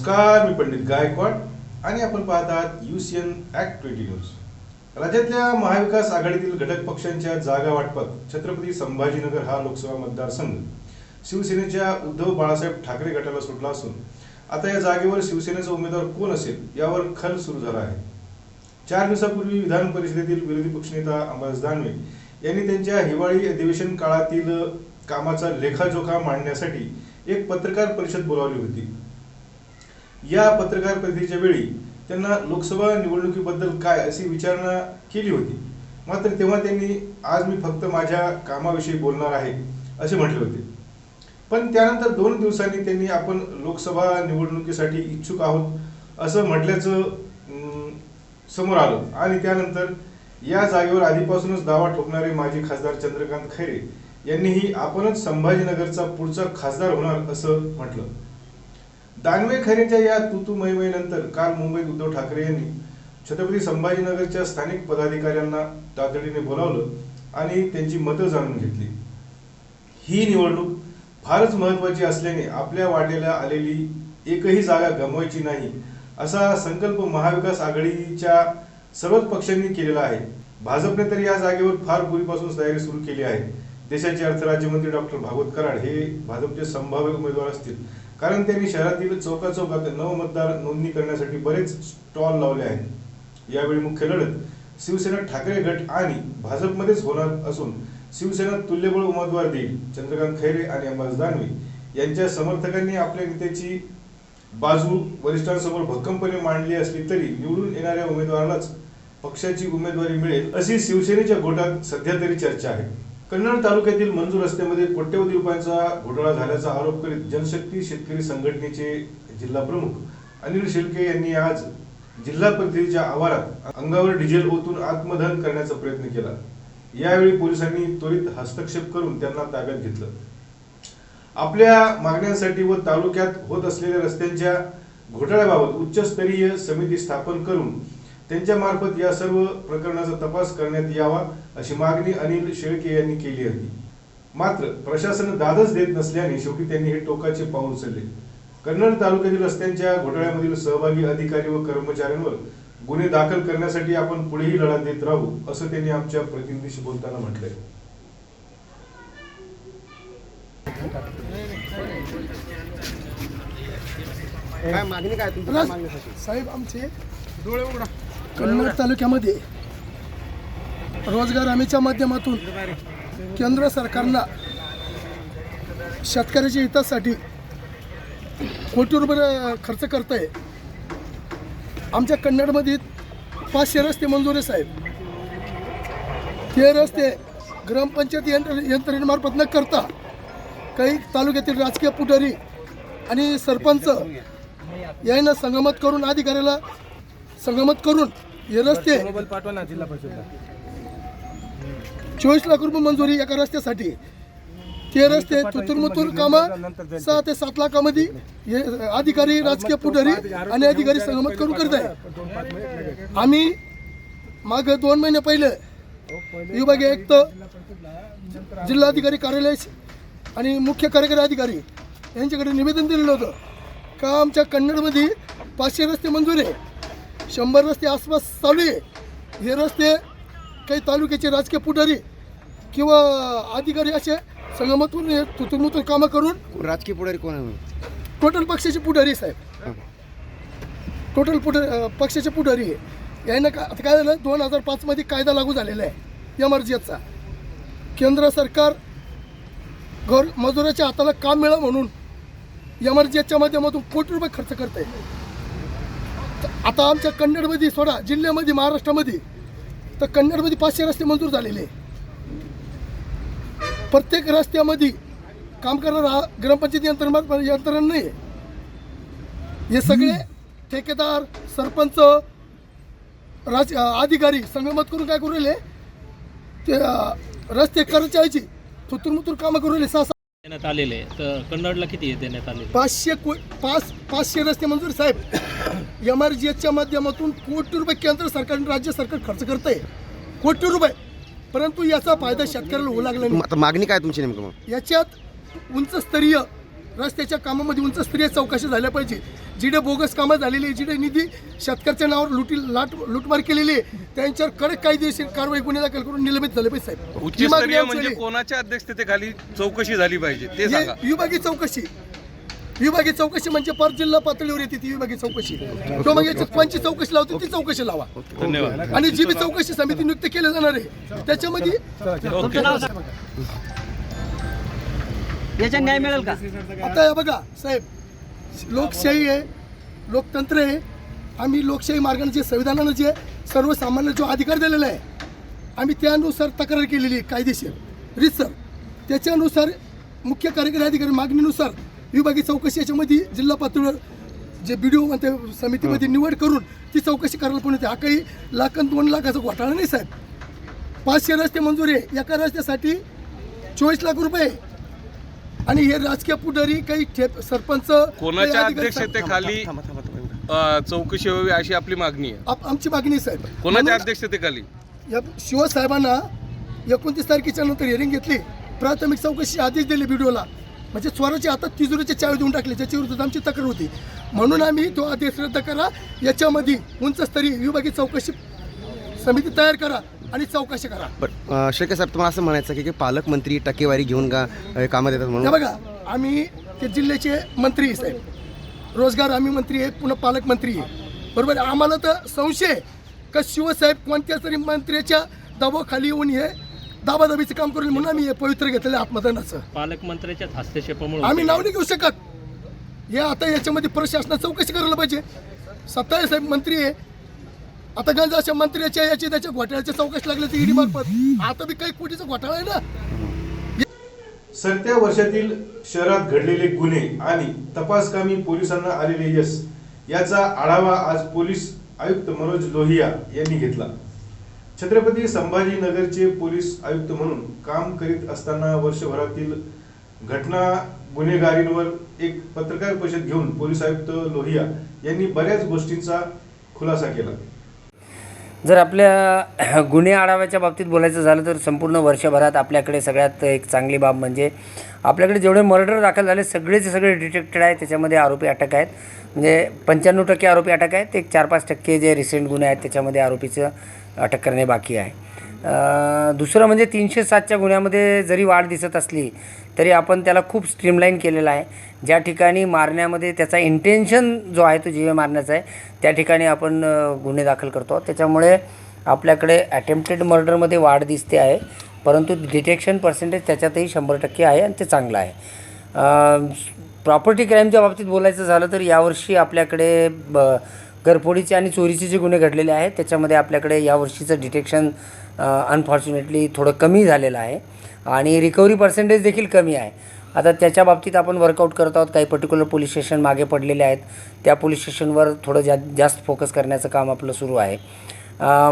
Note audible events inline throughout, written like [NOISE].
नमस्कार मी पंडित गायकवाड आणि आपण पाहत आहात युसीएन ऍक्ट ट्वेंटी न्यूज राज्यातल्या महाविकास आघाडीतील घटक पक्षांच्या जागा वाटपात छत्रपती संभाजीनगर हा लोकसभा मतदारसंघ. शिवसेनेच्या उद्धव बाळासाहेब ठाकरे गटाला सुटला असून आता या जागेवर शिवसेनेचा उमेदवार कोण असेल यावर खल सुरू झाला आहे. चार दिवसापूर्वी विधान परिषदेतील विरोधी पक्षनेता अंबादास दानवे यांनी त्यांच्या हिवाळी अधिवेशन काळातील कामाचा लेखाजोखा मांडण्यासाठी एक पत्रकार परिषद बोलावली होती. या पत्रकार परिषदेच्या वेळी त्यांना लोकसभा निवडणुकीबद्दल काय अशी विचारणा केली होती? मात्र तेव्हा त्यांनी आज मी फक्त माझ्या कामाविषयी बोलणार आहे असे म्हटले होते. पण त्यानंतर दोन दिवसांनी त्यांनी आपण लोकसभा निवडणुकीसाठी इच्छुक आहोत असं म्हटल्याचं समोर आलं. आणि त्यानंतर या जागेवर आधीपासूनच दावा ठोकणारे माजी खासदार चंद्रकांत खैरे यांनीही आपणच संभाजीनगरचा पुढचा खासदार होणार असं म्हटलं. दानवे खरेच्या या तुतू मैमयीनंतर काल मुंबईत उद्धव ठाकरे यांनी छत्रपती संभाजीनगरच्या स्थानिक पदाधिकाऱ्यांना तातडीने बोलावलं आणि त्यांची मतं जाणून घेतली. ही निवडणूक फारच महत्वाची असल्याने आपल्या वाढलेल्या आलेली एकही जागा गमवायची नाही असा संकल्प महाविकास आघाडीच्या सर्वच पक्षांनी केलेला आहे. भाजपने तर या जागेवर फार पूर्वीपासून तयारी सुरू केली आहे. देशाचे अर्थ राज्यमंत्री डॉक्टर भागवत कराड हे भाजपचे संभाव्य उमेदवार असतील. कारण त्यांनी शहरातील चौकाचौकात चौकात नवमतदार नोंदणी करण्यासाठी बरेच स्टॉल लावले आहेत. यावेळी मुख्य लढत शिवसेना ठाकरे गट आणि भाजपमध्येच होणार असून शिवसेना तुल्यबळ उमेदवार देईल. चंद्रकांत खैरे आणि अंबादास दानवे यांच्या समर्थकांनी आपल्या नेत्याची बाजू वरिष्ठांसमोर भक्कमपणे मांडली असली तरी निवडून येणाऱ्या उमेदवारालाच पक्षाची उमेदवारी मिळेल अशी शिवसेनेच्या गोटात सध्या तरी चर्चा आहे. कन्नड तालुक्यातील मंजूर रस्त्यामध्ये कोट्यवधी रुपयांचा घोटाळा झाल्याचा आरोप करीत जनशक्ती शेतकरी संघटनेचे जिल्हा प्रमुख अनिल शेळके यांनी आज जिल्हा परिषदेच्या आवारात अंगावर डिझेल ओतून आत्मदहन करण्याचा प्रयत्न केला. यावेळी पोलिसांनी त्वरित हस्तक्षेप करून त्यांना ताब्यात घेतलं. आपल्या मागण्यांसाठी व तालुक्यात होत असलेल्या रस्त्यांच्या घोटाळ्याबाबत उच्चस्तरीय समिती स्थापन करून त्यांच्या मार्फत या सर्व प्रकरणाचा तपास करण्यात यावा अशी मागणी अनिल शेळके यांनी केली होती. मात्र प्रशासन दादच देत नसल्याने शेवटी त्यांनी हे टोकाचे पाऊल उचलले. कन्नड तालुक्यातील रस्त्यांच्या घोटाळ्यामधील सहभागी अधिकारी व कर्मचाऱ्यांवर गुन्हे दाखल करण्यासाठी आपण पुढेही लढा देत राहू असं त्यांनी आमच्या प्रतिनिधीशी बोलताना म्हटलंय. काय मागणी काय तुमची? साहेब आमचे कन्नड तालुक्यामध्ये रोजगार हमीच्या माध्यमातून केंद्र सरकारनं शेतकऱ्याच्या हितासाठी कोटी रुपये खर्च करत आहे आमच्या कन्नडमध्ये पाचशे रस्ते मंजूर आहे साहेब. ते रस्ते ग्रामपंचायत यंत्र यंत्रणेमार्फत न करता काही तालुक्यातील राजकीय पुढारी आणि सरपंच यांना संगमत करून अधिकाऱ्याला संगमत करून हे रस्ते पाठवा ना जिल्हा परिषदला. चोवीस लाख रुपये मंजुरी एका रस्त्यासाठी. ते रस्ते तुतुरमुतूर कामं सहा ते सात लाखामध्ये हे अधिकारी राजकीय पुढारी आणि अधिकारी संगमत करून करत आहे आम्ही माग दोन महिने पहिले विभागीय आयुक्त जिल्हाधिकारी कार्यालय आणि मुख्य कार्यकारी अधिकारी यांच्याकडे निवेदन दिलेलं होतं. का आमच्या कन्नडमध्ये पाचशे रस्ते मंजूर आहे? शंभर रस्ते आसपास चालू आहे. हे रस्ते काही तालुक्याचे राजकीय पुढारी किंवा अधिकारी असे संगमतून हे कामं करून राजकीय पुढारी कोण आहे टोटल पक्षाचे पुढारी साहेब. टोटल पुढे पक्षाचे पुढारी आहे. यानं का आता काय झालं दोन हजार पाचमध्ये कायदा लागू झालेला आहे. एम आर जी एचचा केंद्र सरकार घर मजुराच्या हाताला काम मिळावं म्हणून एम आर जी एचच्या माध्यमातून कोटी रुपये खर्च करत आहे आता आमच्या कन्नडमध्ये सोडा जिल्ह्यामध्ये महाराष्ट्रामध्ये तर कन्नडमध्ये पाचशे रस्ते मंजूर झालेले. प्रत्येक रस्त्यामध्ये काम करणारा हा ग्रामपंचायत यंत्रणा यंत्रणा नाही. हे सगळे ठेकेदार सरपंच राज अधिकारी संगमत करून काय करू राहिले ते रस्ते कर्मचाऱ्याची थुतूर कामं करू राहिले सहा देण्यात आलेले तर कन्नडला किती देण्यात आलेले पाचशे को पाच पाचशे रस्ते मंजूर साहेब एम आर जी एचच्या माध्यमातून कोटी रुपये केंद्र सरकार आणि राज्य सरकार खर्च करत आहे कोटी रुपये. परंतु याचा फायदा शेतकऱ्याला होऊ लागला नाही. आता मागणी काय तुमची नेमकं मग? याच्यात उंचस्तरीय रस्त्याच्या कामामध्ये उंच स्तरीय चौकशी झाल्या पाहिजे. जिडे बोगस कामं झालेली आहे जिडे निधी शेतकऱ्याच्या नावावर लुटी लाट लुटमार केलेली आहे त्यांच्यावर कडक कायदेशीर कारवाई गुन्हे दाखल करून निलंबित झाले पाहिजे साहेब. उच्चस्तरीय म्हणजे. कोणाच्या अध्यक्षतेखाली चौकशी झाली पाहिजे ते सांगा. विभागीय चौकशी. विभागीय चौकशी म्हणजे पर जिल्हा पातळीवर येते ती विभागीय चौकशी. किंवा मग कोणची चौकशी लावते ती चौकशी लावा. धन्यवाद. आणि जी बी चौकशी समिती नियुक्त केली जाणार आहे त्याच्यामध्ये याच्या न्याय मिळेल का? आता हे बघा साहेब लोकशाही आहे लोकतंत्र आहे. आम्ही लोकशाही मार्गाने जे संविधानानं जे सर्वसामान्य जो अधिकार दिलेला आहे आम्ही त्यानुसार तक्रार केलेली आहे कायदेशीर. रितसर त्याच्यानुसार मुख्य कार्यकारी अधिकारी मागणीनुसार विभागीय चौकशी याच्यामध्ये जिल्हा पातळीवर जे बी डी ओ म्हणते समितीमध्ये निवड करून ती चौकशी करायला पण होते हा काही लाख आणि दोन लाखाचा घोटाळा नाही साहेब. पाचशे रस्ते मंजूर आहे. एका रस्त्यासाठी चोवीस लाख रुपये आणि हे राजकीय पुढारी काही ठेप सरपंच काही कोणाच्या अध्यक्षतेखाली अ, चौकशी व्हावी अशी आपली मागणी आहे? आप- आमची मागणी आहे, साहेब. कोणाच्या म्हणून अध्यक्षतेखाली? या शिवसाहेबांना एकोणतीस तारखेच्या नंतर हिअरिंग घेतली. प्राथमिक चौकशी आदेश दिले व्हिडिओला म्हणजे स्वराच्या हातात तिजोरीच्या चावी देऊन टाकले त्याच्या विरुद्ध आमची तक्रार होती. म्हणून आम्ही तो आदेश रद्द करा. याच्यामध्ये उंच स्तरीय विभागीय चौकशी समिती तयार करा. आणि चौकशी करा. बरं शेळके साहेब तुम्हाला असं म्हणायचं की की पालकमंत्री टक्केवारी घेऊन का कामात येतात हे म्हणून बघा आम्ही ते जिल्ह्याचे मंत्री आहे, साहेब. रोजगार आम्ही मंत्री आहे पुन्हा पालकमंत्री आहे. बरोबर आहे? आम्हाला तर संशय का शिवसाहेब कोणत्या तरी मंत्र्याच्या दबावाखाली येऊन हे दाबादाबीचं काम करेल म्हणून आम्ही हे पवित्र घेतलेलं आहे आत्मदानाचं पालकमंत्र्याच्या हस्तक्षेपामुळे आम्ही नाव नाही घेऊ शकत. हे आता याच्यामध्ये प्रशासनात चौकशी करायला पाहिजे. सत्ता आहे साहेब मंत्री आहे आता गंज अशा मंत्र्याच्या याची त्याच्या घोटाळ्याच्या चौकशी लागल्या ईडी मार्फत. आता बी काही कोटीचा घोटाळा आहे ना? सत्या वर्षातील शहरात घडलेले गुन्हे आणि तपासकामी पोलिसांना आलेले यश याचा आढावा आज पोलीस आयुक्त मनोज लोहिया यांनी घेतला. छत्रपती संभाजीनगरचे पोलीस आयुक्त म्हणून काम करीत असताना वर्षभरातील घटना गुन्हेगारींवर एक पत्रकार परिषद घेऊन पोलीस आयुक्त लोहिया यांनी बऱ्याच गोष्टींचा खुलासा केला. जर आपल्या [CLEARS THROAT] गुन्हे आढाव्याच्या बाबतीत बोलायचं झालं तर संपूर्ण वर्षभरात आपल्याकडे सगळ्यात एक चांगली बाब म्हणजे आपल्याकडे जेवढे मर्डर दाखल झाले सगळेचे सगळे डिटेक्टेड आहेत. त्याच्यामध्ये आरोपी अटक आहेत. म्हणजे पंच्याण्णव टक्के आरोपी अटक आहेत. एक चार पाच टक्के जे रिसेंट गुन्हे आहेत त्याच्यामध्ये आरोपीचं अटक करणे बाकी आहे. दुसरं म्हणजे तीनशे सातच्या गुन्ह्यामध्ये जरी वाढ दिसत असली तरी आपण त्याला खूप स्ट्रीमलाईन केलेलं आहे. ज्या ठिकाणी मारण्यामध्ये त्याचा इंटेन्शन जो आहे तो जीवे मारण्याचा आहे त्या ठिकाणी आपण गुन्हे दाखल करतो. त्याच्यामुळे आपल्याकडे अटेम्प्टेड मर्डरमध्ये वाढ दिसते आहे परंतु डिटेक्शन पर्सेंटेज त्याच्यातही शंभर टक्के आहे आणि ते चांगलं आहे. प्रॉपर्टी क्राईमच्या बाबतीत बोलायचं झालं तर यावर्षी आपल्याकडे ब घरफोडीचे आणि चोरीचे जे गुन्हे घडलेले आहेत त्याच्यामध्ये आपल्याकडे यावर्षीचं डिटेक्शन अनफॉर्च्युनेटली थोडं कमी झालेलं आहे. आणि रिकव्हरी पर्सेंटेज देखील कमी आहे. आता त्याच्या बाबतीत आपण वर्कआउट करत आहोत. काही पर्टिक्युलर पोलीस स्टेशन मागे पडलेले आहेत. त्या पोलीस स्टेशनवर थोडं जा जास्त फोकस करण्याचं काम आपलं सुरू आहे.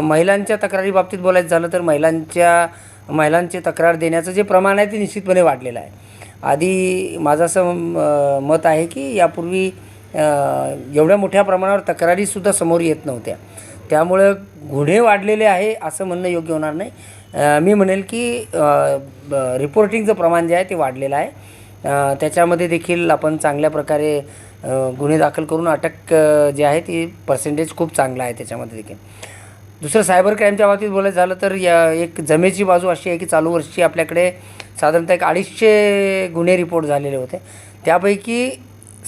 महिलांच्या तक्रारी बाबतीत बोलायचं झालं तर महिलांच्या महिलांचे तक्रार देण्याचं जे प्रमाण आहे ते निश्चितपणे वाढलेलं आहे. आधी माझं असं मत आहे की यापूर्वी एवढ्या मोठ्या प्रमाणावर तक्रारीसुद्धा समोर येत नव्हत्या. त्यामुळं गुन्हे वाढलेले आहे असं म्हणणं योग्य होणार नाही. मी म्हणेल की ब- रिपोर्टिंगचं प्रमाण जे आहे ते वाढलेलं आहे. त्याच्यामध्ये देखील आपण चांगल्या प्रकारे गुन्हे दाखल करून अटक जे आहे ती पर्सेंटेज खूप चांगला आहे त्याच्यामध्ये देखील. दुसरं सायबर क्राईमच्या बाबतीत बोलायचं झालं तर या एक जमेची बाजू अशी आहे की चालू वर्षी आपल्याकडे साधारणतः एक अडीचशे गुन्हे रिपोर्ट झालेले होते. त्यापैकी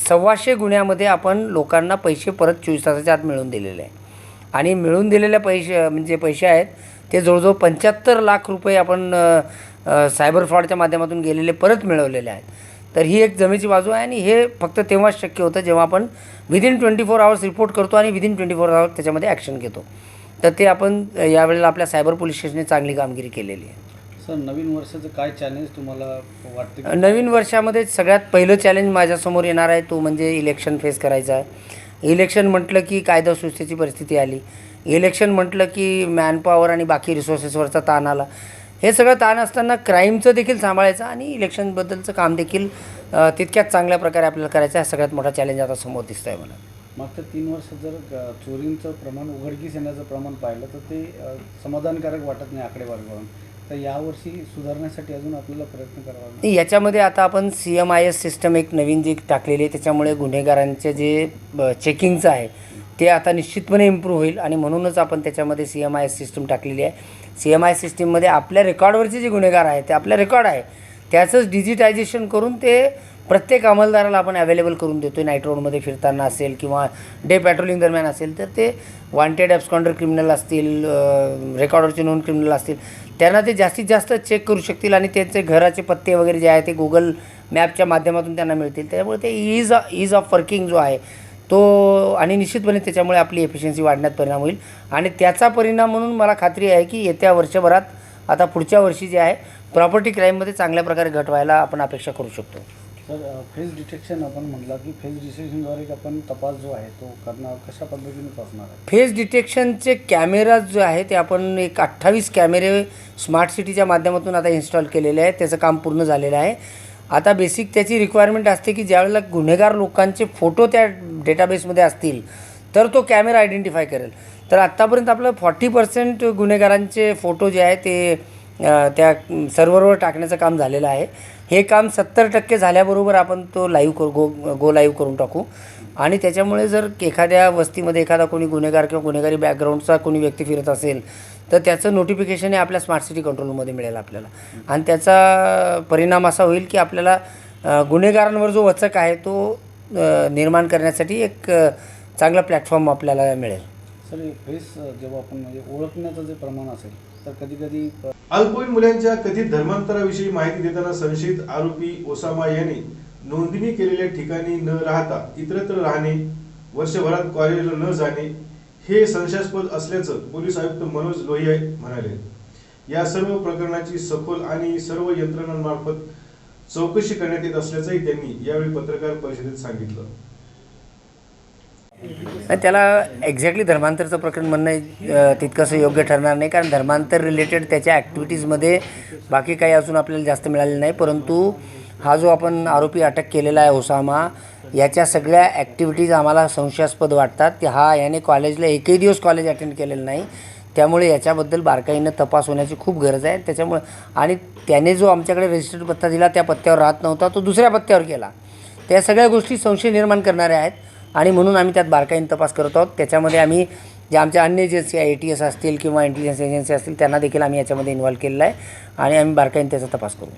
सव्वाशे गुन्ह्यामध्ये आपण लोकांना पैसे परत चोवीस तासाच्या आत मिळवून दिलेले आहे. आणि मिळून दिलेल्या पैसे म्हणजे पैसे आहेत ते जवळजवळ पंच्याहत्तर लाख रुपये आपण सायबर फ्रॉडच्या माध्यमातून गेलेले परत मिळवलेले आहेत. तर ही एक जमेची बाजू आहे आणि हे फक्त तेव्हाच शक्य होतं जेव्हा आपण within twenty four hours report करतो आणि विदिन ट्वेंटी फोर आवर्स त्याच्यामध्ये ॲक्शन घेतो. तर ते आपण यावेळेला आपल्या सायबर पोलीस स्टेशनने चांगली कामगिरी केलेली आहे. सर नवीन वर्षाचं काय चॅलेंज तुम्हाला वाटतं नवीन वर्षामध्ये सगळ्यात पहिलं चॅलेंज माझ्यासमोर येणार आहे तो म्हणजे इलेक्शन फेस करायचा आहे. इलेक्शन म्हटलं की कायदा सुव्यवस्थेची परिस्थिती आली. इलेक्शन म्हटलं की मॅनपॉवर आणि बाकी रिसोर्सेसवरचा ताण आला. हे सगळं ताण असताना क्राईमचं देखील सांभाळायचं आणि इलेक्शनबद्दलचं काम देखील तितक्याच चांगल्या प्रकारे आपल्याला करायचं हा सगळ्यात मोठा चॅलेंज आता समोर दिसतो आहे मला. मागच्या तीन वर्षात जर चोरींचं प्रमाण उघडकीस येण्याचं प्रमाण पाहिलं तर ते समाधानकारक वाटत नाही आकडेवारीवरून. तर यावर्षी सुधारण्यासाठी अजून आपल्याला प्रयत्न करावा. याच्यामध्ये आता आपण C M I S system एक नवीन जी टाकलेली आहे त्याच्यामुळे गुन्हेगारांचे जे चेकिंगचं आहे ते आता निश्चितपणे इम्प्रूव्ह होईल आणि म्हणूनच आपण त्याच्यामध्ये सी एम आय एस टाकलेली आहे. सी एम आय सिस्टीममध्ये आपल्या रेकॉर्डवरचे जे गुन्हेगार आहेत ते आपल्या रेकॉर्ड आहे त्याचंच डिजिटायझेशन करून ते प्रत्येक अंमलदाराला आपण अवेलेबल करून देतो नाईट रोडमध्ये फिरताना असेल किंवा डे पॅट्रोलिंग दरम्यान असेल तर ते वॉन्टेड ॲब्सकॉन्डर क्रिमिनल असतील रेकॉर्डवरचे नॉन क्रिमिनल असतील त्यांना ते जास्तीत जास्त चेक करू शकतील आणि त्यांचे घराचे पत्ते वगैरे जे आहे ते गुगल मॅपच्या माध्यमातून त्यांना मिळतील. त्यामुळे ते इज इज ऑफ वर्किंग जो आहे तो आणि निश्चितपणे त्याच्यामुळे आपली एफिशियन्सी वाढण्यात परिणाम होईल. आणि त्याचा परिणाम म्हणून मला खात्री आहे की येत्या वर्षभरात आता पुढच्या वर्षी जे आहे प्रॉपर्टी क्राईममध्ये चांगल्या प्रकारे घट व्हायला आपण अपेक्षा करू शकतो. सर फेस डिटेक्शन आपण म्हटलं की फेस डिटेक्शनद्वारे आपण तपास जो आहे तो करणार कशा पद्धतीने असणार आहे? फेस डिटेक्शनचे कॅमेराज जे आहे ते आपण एक अठ्ठावीस कॅमेरे स्मार्ट सिटीच्या माध्यमातून आता इन्स्टॉल केलेले आहेत. त्याचं काम पूर्ण झालेलं आहे. आता बेसिक त्याची रिक्वायरमेंट असते की ज्यावेळेला गुन्हेगार लोकांचे फोटो त्या डेटाबेसमध्ये असतील तर तो कॅमेरा आयडेंटिफाय करेल. तर आत्तापर्यंत आपलं फॉर्टी पर्सेंट गुन्हेगारांचे फोटो जे आहे ते त्या सर्व्हरवर टाकण्याचं काम झालेलं आहे. हे काम सत्तर टक्के झाल्याबरोबर आपण तो लाईव्ह करू गो गो लाईव्ह करून टाकू. आणि त्याच्यामुळे जर एखाद्या वस्तीमध्ये एखादा कोणी गुन्हेगार किंवा गुन्हेगारी बॅकग्राऊंडचा कोणी व्यक्ती फिरत असेल तर त्याचं नोटिफिकेशन हे आपल्या स्मार्ट सिटी कंट्रोलमध्ये मिळेल आपल्याला. आणि त्याचा परिणाम असा होईल की आपल्याला गुन्हेगारांवर जो वचक आहे तो निर्माण करण्यासाठी एक चांगला प्लॅटफॉर्म आपल्याला मिळेल. सर हे फेस जेव्हा आपण म्हणजे ओळखण्याचं जे प्रमाण असेल तर कधी कधी अल्पवयीन मुलांच्या कथित धर्मांतराविषयी माहिती देताना संशयित आरोपी ओसामा याने नोंदणी केलेल्या ठिकाणी न राहता इतरत्र राहणे वर्षभरात कॉलेजला न जाणे हे संशयास्पद असल्याचं पोलीस आयुक्त मनोज लोहिया म्हणाले. या सर्व प्रकरणाची सखोल आणि सर्व यंत्रणांमार्फत चौकशी करण्यात येत असल्याचंही त्यांनी यावेळी पत्रकार परिषदेत सांगितलं. आणि त्याला एक्झॅक्टली धर्मांतरचं प्रकरण म्हणणं तितकंसं योग्य ठरणार नाही कारण धर्मांतर रिलेटेड त्याच्या ॲक्टिव्हिटीजमध्ये बाकी काही अजून आपल्याला जास्त मिळालेलं नाही परंतु हा जो आपण आरोपी अटक केलेला आहे ओसामा याच्या सगळ्या ॲक्टिव्हिटीज आम्हाला संशयास्पद वाटतात की हा याने कॉलेजला एकही दिवस कॉलेज अटेंड केलेलं नाही. त्यामुळे याच्याबद्दल बारकाईनं तपास होण्याची खूप गरज आहे. त्याच्यामुळे आणि त्याने जो आमच्याकडे रजिस्टर्ड पत्ता दिला त्या पत्त्यावर राहत नव्हता तो दुसऱ्या पत्त्यावर केला त्या सगळ्या गोष्टी संशय निर्माण करणाऱ्या आहेत आणि म्हणून आम्ही त्यात बारकाईनं तपास करत आहोत. त्याच्यामध्ये आम्ही जे आमच्या अन्य एजन्सी ए टी एस असतील किंवा इंटेलिजन्स एजन्सी असतील त्यांना देखील आम्ही याच्यामध्ये इन्व्हॉल्व केलेला आहे आणि आम्ही बारकाईने त्याचा तपास करू?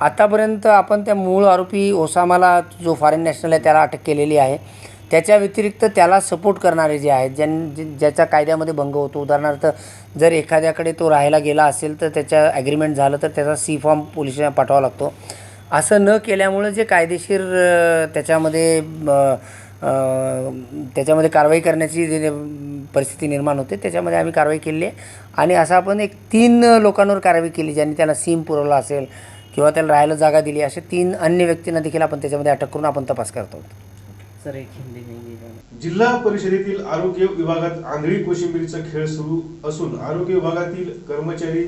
आतापर्यंत आपण त्या मूळ आरोपी ओसामाला जो फॉरेन नॅशनल आहे त्याला अटक केलेली आहे. त्याच्या व्यतिरिक्त त्याला सपोर्ट करणारे जे आहेत ज्यां जे- ज्याच्या कायद्यामध्ये भंग होतो. उदाहरणार्थ जर एखाद्याकडे तो राहायला गेला असेल तर त्याच्या ॲग्रीमेंट झालं तर त्याचा सी फॉर्म पोलिसांना पाठवावा लागतो. असं न केल्यामुळं जे कायदेशीर त्याच्यामध्ये त्याच्यामध्ये कारवाई करण्याची जे परिस्थिती निर्माण होते त्याच्यामध्ये आम्ही कारवाई केली आहे. आणि असं आपण एक तीन लोकांवर कारवाई केली ज्यांनी त्याला सीम पुरवला असेल किंवा त्याला राहायला जागा दिली असे तीन अन्य व्यक्तींना देखील आपण त्याच्यामध्ये अटक करून आपण तपास करतो जिल्हा परिषदेतील आरोग्य विभागात आंधळी कोशिंबिरीचा खेळ सुरू असून आरोग्य विभागातील कर्मचारी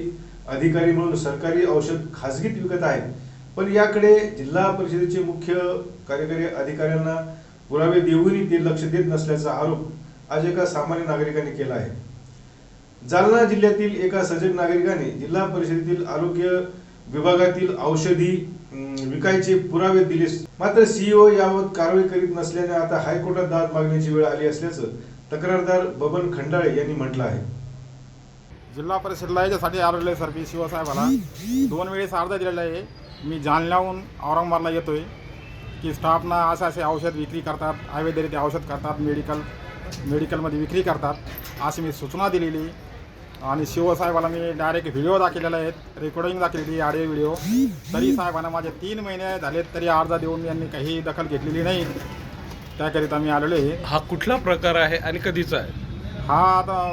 अधिकारी म्हणून सरकारी औषध खासगीत विकत आहेत. पण याकडे जिल्हा परिषदेचे मुख्य कार्यकारी अधिकाऱ्यांना पुरावे देऊनही ते लक्ष देत नसल्याचा आरोप आज एका सामान्य नागरिकाने केला आहे. जालना जिल्ह्यातील एका सजग नागरिकाने जिल्हा परिषदेतील आरोग्य विभागातील औषधी विकायचे पुरावे दिले. मात्र सीईओ याबाबत कारवाई करीत नसल्याने आता हायकोर्टात दाद मागण्याची वेळ आली असल्याचं तक्रारदार बबन खंडाळे यांनी म्हटलं आहे. जिल्हा परिषदला याच्यासाठी आलेलं आहे सर मी शिवसाहेबाला दोन वेळेस अर्ज दिलेला आहे. मी जालन्याहून औरंगाबादला येतो आहे की स्टाफना असे असे औषध विक्री करतात आयुर्वेदरित्या औषध करतात मेडिकल मेडिकलमध्ये विक्री करतात अशी मी सूचना दिलेली. आणि शिवसाहेबाला मी डायरेक्ट व्हिडिओ दाखवलेला आहेत रेकॉर्डिंग दाखवलेली ऑडिओ व्हिडिओ तरी साहेबांना माझे तीन महिने झालेत तरी अर्ज देऊन यांनी काही दखल घेतलेली नाही. त्याकरिता मी आलेलो आहे. हा कुठला प्रकार आहे आणि कधीचा आहे? हा आता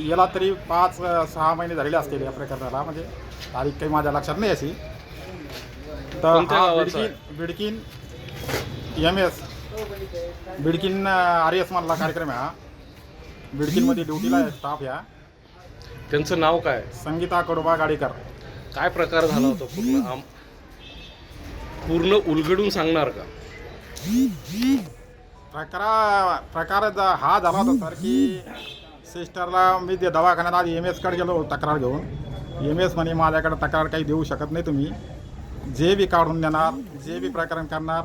याला तरी पाच सहा महिने झालेले असतील या प्रकरणाला म्हणजे तारीख काही माझ्या लक्षात नाही अशी. तर कोणत्या हा गावाचा Bidkin Bidkin M S Bidkin R S मधला कार्यक्रम आहे हा. बिडकीनमध्ये ड्युटीला आहे स्टाफ या. त्यांचं नाव काय? संगीता कडोबा गाडीकर. काय प्रकार झाला होता पूर्ण? आम पूर्ण उलगडून सांगणार का? प्रकार प्रकार ज- हा झाला होता सर की सिस्टरला मी ते दवाखान्यात आधी एम एसकडे गेलो तक्रार घेऊन. एम एस म्हणे माझ्याकडे तक्रार काही देऊ शकत नाही तुम्ही. जे बी काढून देणार जे बी प्रकरण करणार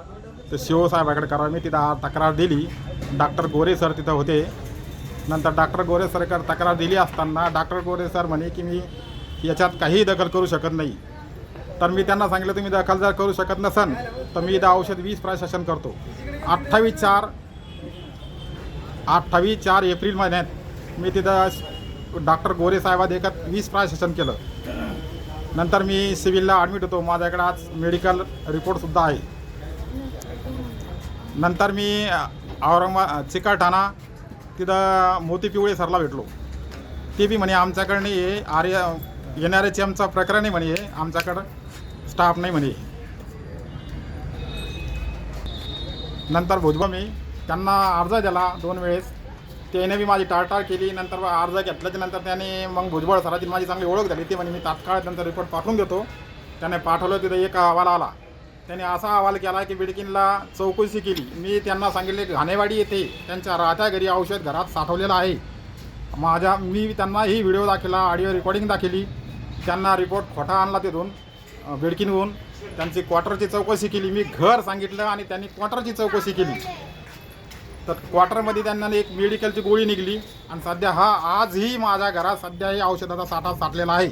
ते शिवसाहेबाकडे करावं. मी तिथं तक्रार दिली. डॉक्टर गोरे सर तिथं होते. नंतर डॉक्टर गोरे सरकडे तक्रार दिली असताना डॉक्टर गोरे सर म्हणे की मी याच्यात काहीही दखल करू शकत नाही. तर मी त्यांना सांगितलं तुम्ही दखल जर करू शकत नसन तर मी इथं औषध वीस प्रशासन करतो. अठ्ठावीस चार अठ्ठावीस चार एप्रिल महिन्यात मी तिथं डॉक्टर गोरे साहेबात देखत वीस प्रशासन केलं. नंतर मी सिव्हिलला ॲडमिट होतो. माझ्याकडे आज मेडिकल रिपोर्टसुद्धा आहे. नंतर मी औरंगाबाद चिकलठाणा तिथं मोती पिवळे सरला भेटलो. ते बी म्हणे आमच्याकडे नाही आर्य एन आर एच एमचा प्रकरण आहे म्हणे आमच्याकडं स्टाफ नाही म्हणे नंतर भुजबळ मी त्यांना अर्ज दिला दोन वेळेस. त्याने बी माझी टाळटाळ केली. नंतर अर्ज घेतल्याच्या नंतर त्याने मग भुजबळ सराची माझी चांगली ओळख झाली. ते म्हणजे मी तात्काळ नंतर रिपोर्ट पाठवून देतो. त्याने पाठवलं. तिथं एक अहवाल आला. त्याने असा अहवाल केला की बिडकिनला चौकशी केली. मी त्यांना सांगितले घाणेवाडी येथे त्यांच्या राहत्या घरी औषध घरात साठवलेलं आहे. माझ्या मी त्यांना ही व्हिडिओ दाखवला ऑडिओ रेकॉर्डिंग दाखवली. त्यांना रिपोर्ट खोटा आणला तिथून बिडकिनहून. त्यांची क्वार्टरची चौकशी केली. मी घर सांगितलं आणि त्यांनी क्वार्टरची चौकशी केली. तर क्वार्टरमध्ये त्यांना एक मेडिकलची गोळी निघली. आणि सध्या हा आजही माझ्या घरात सध्या ही औषधाचा साठा साठलेला आहे.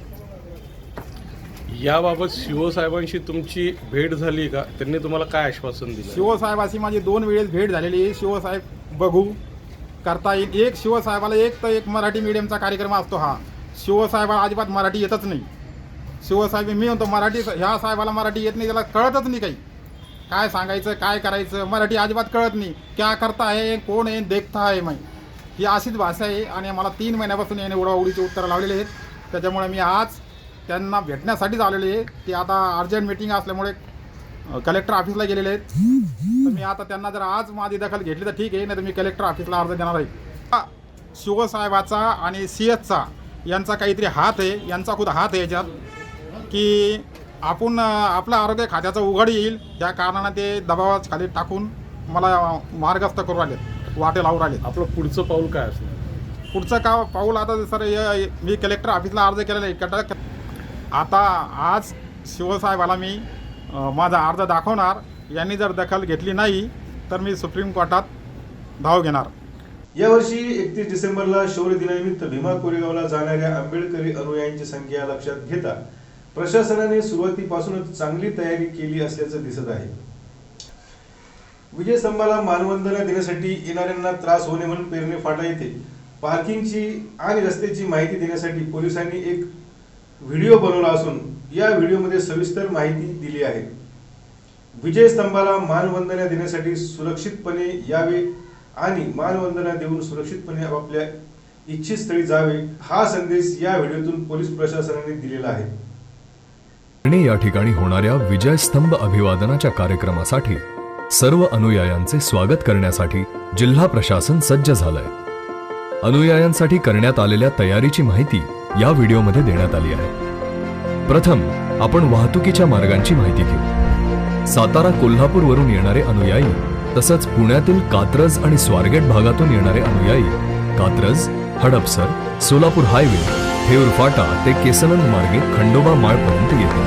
याबाबत शिवसाहेबांशी तुमची भेट झाली का? त्यांनी तुम्हाला काय आश्वासन दिलं? शिवसाहेबाशी माझी दोन वेळेस भेट झालेली आहे. शिवसाहेब बघू. करता येईल. एक शिवसाहेबाला एक तर एक मराठी मीडियमचा कार्यक्रम असतो हा. शिवसाहेबाला अजिबात मराठी येतच नाही. शिवसाहेब मी म्हणतो मराठी ह्या साहेबाला मराठी येत नाही त्याला कळतच नाही काही. काय सांगायचं काय करायचं मराठी अजिबात कळत नाही. क्या करता आहे कोण आहे देखता आहे माही ही अशीच भाषा आहे आणि मला तीन महिन्यापासून याने उडाउडीचे उत्तरं लावलेले आहेत. त्याच्यामुळे मी आज त्यांना भेटण्यासाठीच आलेले आहे. ते आता अर्जंट मिटिंग असल्यामुळे कलेक्टर ऑफिसला गेलेले आहेत. तर मी आता त्यांना जर आज माझी दखल घेतली तर ठीक आहे नाही तर मी कलेक्टर ऑफिसला अर्ज देणार आहे. शिवसाहेबाचा आणि सी एचचा यांचा काहीतरी हात आहे यांचा खुद हात आहे याच्यात की आपण अं, आपलं आरोग्य खात्याचं उघड येईल. या कारणानं ते दबावाच खाली टाकून मला मार्गस्थ करू राहिलेत वाटे लावून राहिलेत. आपलं पुढचं पाऊल काय असणार? पुढचं का पाऊल आता सर य- मी कलेक्टर ऑफिसला अर्ज केलेला आहे. कट आता आज शिवसाहेबाला मी माझा अर्ज दाखवणार. यांनी जर दखल घेतली नाही तर मी सुप्रीम कोर्टात धाव घेणार. यावर्षी एकतीस डिसेंबरला शौर्य दिनानिमित्त भीमा कोरेगावला जाणाऱ्या आंबेडकरी अनुयायांची संख्या लक्षात घेता प्रशासनाने सुरुवातीपासूनच चांगली तयारी केली असल्याचं दिसत आहे. विजयस्तंभाला मानवंदना देण्यासाठी येणाऱ्यांना त्रास होणे म्हणून पेरणे फाटा येथे पार्किंगची आणि रस्त्याची माहिती देण्यासाठी पोलिसांनी एक व्हिडिओ बनवला असून या व्हिडिओमध्ये सविस्तर माहिती दिली आहे. विजयस्तंभाला मानवंदना देण्यासाठी सुरक्षितपणे यावे आणि मानवंदना देऊन सुरक्षितपणे आपापल्या इच्छित स्थळी जावे हा संदेश या व्हिडिओतून पोलीस प्रशासनाने दिलेला आहे. आणि या ठिकाणी होणाऱ्या विजयस्तंभ अभिवादनाच्या कार्यक्रमासाठी सर्व अनुयायांचे स्वागत करण्यासाठी जिल्हा प्रशासन सज्ज झालंय. अनुयायांसाठी करण्यात आलेल्या तयारीची माहिती या व्हिडिओमध्ये देण्यात आली आहे. प्रथम आपण वाहतुकीच्या मार्गांची माहिती घेऊ. सातारा कोल्हापूरवरून येणारे अनुयायी तसंच पुण्यातील कात्रज आणि स्वारगेट भागातून येणारे अनुयायी कात्रज हडपसर सोलापूर हायवे हेऊर फाटा ते केसनंद मार्गे खंडोबा माळपर्यंत येते.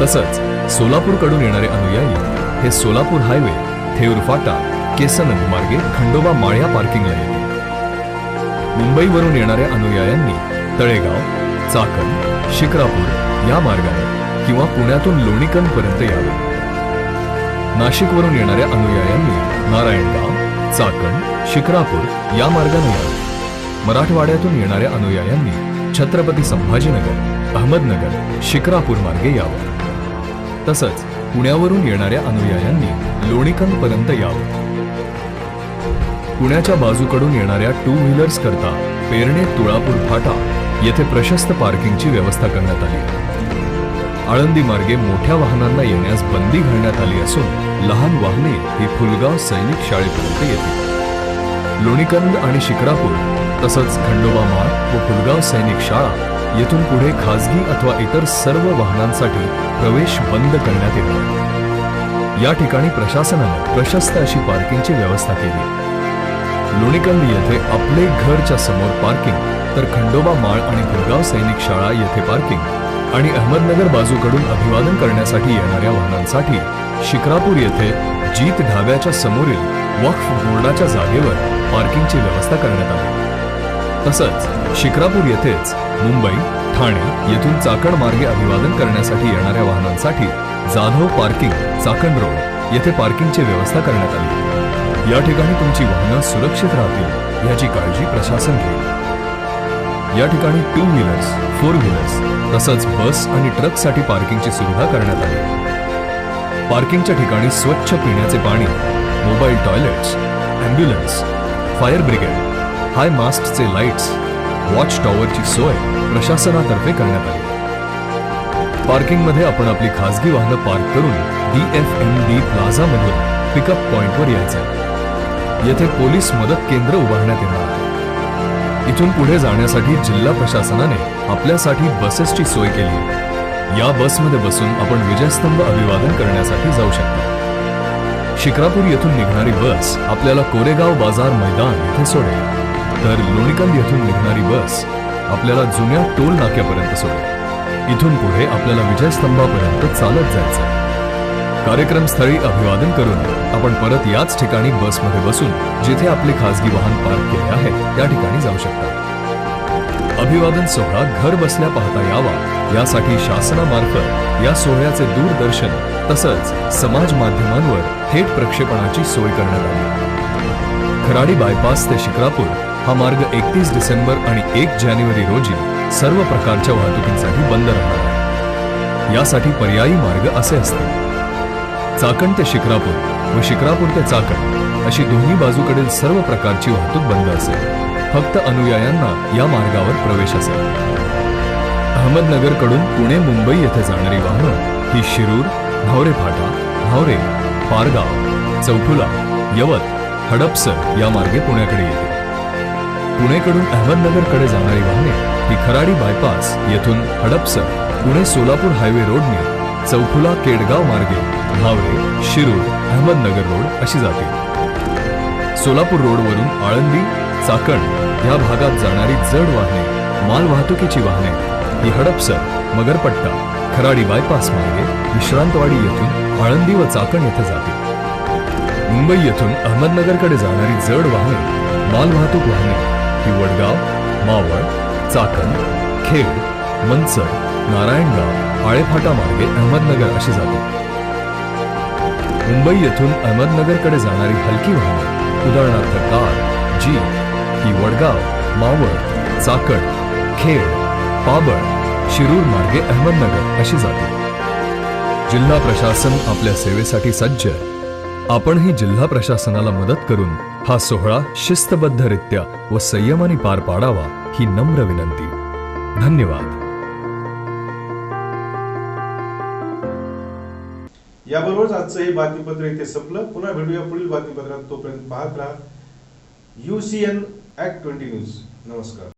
तसंच सोलापूरकडून येणारे अनुयायी हे सोलापूर हायवे थेऊर फाटा केसनंद मार्गे खंडोबा माळ्या पार्किंगला येते. मुंबईवरून येणाऱ्या अनुयायांनी तळेगाव चाकण शिक्रापूर या मार्गाने किंवा पुण्यातून लोणीकंदपर्यंत यावे. नाशिकवरून येणाऱ्या अनुयायांनी नारायणगाव चाकण शिक्रापूर या मार्गाने यावे. मराठवाड्यातून येणाऱ्या अनुयायांनी छत्रपती संभाजीनगर अहमदनगर शिक्रापूर मार्गे यावं. तसंच पुण्यावरून येणाऱ्या अनुयायांनी लोणीकंदपर्यंत यावं. पुण्याच्या बाजूकडून येणाऱ्या टू व्हीलर्स करता पेरणे तुळापूर फाटा येथे प्रशस्त पार्किंगची व्यवस्था करण्यात आली. आहे. आळंदी मार्गे मोठ्या वाहनांना येण्यास बंदी घालण्यात आली असून लहान वाहने ही फुलगाव सैनिक शाळेपर्यंत येतील. लोणीकंद आणि शिक्रापूर तसंच खंडोबा मार्ग व फुलगाव सैनिक शाळा येथून पुढे खासगी अथवा इतर सर्व वाहनांसाठी प्रवेश बंद करण्यात येणार या ठिकाणी प्रशासनानं प्रशस्त अशी पार्किंगची व्यवस्था केली. लोणीकंद येथे आपले घरच्या समोर पार्किंग तर खंडोबा माळ आणि गुरगाव सैनिक शाळा येथे पार्किंग आणि अहमदनगर बाजूकडून अभिवादन करण्यासाठी येणाऱ्या वाहनांसाठी शिक्रापूर येथे जीत ढाब्याच्या समोरील वक्फ बोर्डाच्या जागेवर पार्किंगची व्यवस्था करण्यात आली. तसंच शिक्रापूर येथेच मुंबई ठाणे येथून चाकण मार्गे अभिवादन करण्यासाठी येणाऱ्या वाहनांसाठी जाधव पार्किंग चाकण रोड येथे पार्किंगची व्यवस्था करण्यात आली. या ठिकाणी तुमची वाहनं सुरक्षित राहतील याची काळजी प्रशासन घेईल. या ठिकाणी टू व्हीलर्स फोर व्हीलर्स तसंच बस आणि ट्रकसाठी पार्किंगची सुविधा करण्यात आली. पार्किंगच्या ठिकाणी स्वच्छ पिण्याचे पाणी mobile toilets ambulance fire brigade high मास्टचे lights watch टॉवरची सोय प्रशासनातर्फे करण्यात आली. पार्किंगमध्ये आपण आपली खासगी वाहनं पार्क करून डी एफ एम डी प्लाझामधून पिकअप पॉइंटवर यायचं. येथे पोलीस मदत केंद्र उभारण्यात येणार. आहे इथून पुढे जाण्यासाठी जिल्हा प्रशासनाने आपल्यासाठी बसेसची सोय केली. या बसमध्ये बसून आपण विजयस्तंभ अभिवादन करण्यासाठी जाऊ शकता. शिक्रापूर येथून निघणारी बस आपल्याला कोरेगाव बाजार मैदान इथे सोडेल. तर लोणीकंद येथून निघणारी बस आपल्याला जुन्या टोल नाक्यापर्यंत सोडेल. इथून पुढे आपल्याला विजयस्तंभापर्यंत चालत जायचं कार्यक्रम स्थळी अभिवादन करून आपण परत याच ठिकाणी बसमध्ये बसून जिथे आपले खासगी वाहन पार्क केले आहे त्या ठिकाणी जाऊ शकता. अभिवादन सोहळा घर बसल्या पाहता यावा यासाठी शासनामार्फत या सोहळ्याचे दूरदर्शन तसंच समाज माध्यमांवर थेट प्रक्षेपणाची सोय करण्यात आली. खराडी बायपास ते शिक्रापूर हा मार्ग एकतीस डिसेंबर आणि एक जानेवारी रोजी सर्व प्रकारच्या वाहतुकीसाठी बंद राहणार आहे. यासाठी पर्यायी मार्ग असे असतील. चाकण ते शिक्रापूर व शिक्रापूर ते चाकण अशी दोन्ही बाजूकडील सर्व प्रकारची वाहतूक बंद असेल. फक्त अनुयायांना या मार्गावर प्रवेश असेल. अहमदनगरकडून पुणे मुंबई येथे जाणारी वाहनं ही शिरूर भावरे फाटा भावरे पारगाव चौफुला यवत हडपसर या मार्गे पुण्याकडे येतील. पुणेकडून अहमदनगरकडे जाणारी वाहने ही खराडी बायपास येथून हडपसर पुणे सोलापूर हायवे रोडने चौफुला केडगाव मार्गे भावरे शिरूर अहमदनगर रोड अशी जाते. सोलापूर रोडवरून आळंदी चाकण या भागात जाणारी जड वाहने माल वाहतुकीची वाहने ही हडपसर मगरपट्टा खराडी बायपास मार्गे विश्रांतवाडी येथून आळंदी व चाकण येथे जाते. मुंबई येथून अहमदनगरकडे जाणारी जड वाहने माल वाहतूक वाहने ही वडगाव मावळ चाकण खेड मनसर नारायणगाव आळेफाटा मार्गे अहमदनगर अशी जाते. मुंबई येथून अहमदनगरकडे जाणारी हलकी वाहने उदाहरणार्थ कार जीप ही वडगाव मावळ चाकण खेड पाबळ शिरूर मार्गे अहमदनगर अशी जाते. जिल्हा प्रशासन आपल्या सेवेसाठी सज्ज आहे आपणही जिल्हा प्रशासनाला मदत करून हा सोहळा शिस्तबद्धरित्या व संयमाने पार पाडावा ही नम्र विनंती. धन्यवाद. याबरोबरच आजचं हे बातमीपत्र इथे संपलं. पुन्हा भेटूया पुढील बातमीपत्रात. तोपर्यंत पाहत राहा. युसीएन ऍक्ट ट्वेंटी न्यूज नमस्कार.